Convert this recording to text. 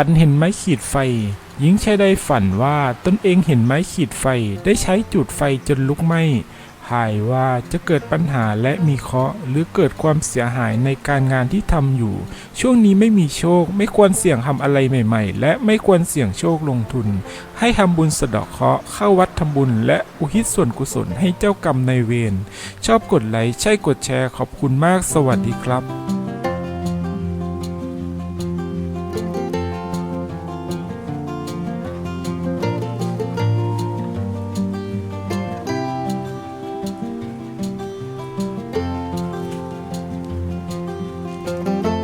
ฝันเห็นไม้ขีดไฟ หญิงชายใดฝันว่าตนเองเห็นไม้ขีดไฟได้ใช้จุดไฟจนลุกไหม้หายว่าจะเกิดปัญหาและมีเคราะห์หรือเกิดความเสียหายในการงานที่ทำอยู่ ช่วงนี้ไม่มีโชค ไม่ควรเสี่ยงทำอะไรใหม่ ๆ และไม่ควรเสี่ยงโชคลงทุน ให้ทำบุญสะดาะเคราะห์เข้าวัดทำบุญ และอุทิศส่วนกุศลให้เจ้ากรรมในเวรชอบกดไลค์ใช่กดแชร์ขอบคุณมากสวัสดีครับ Música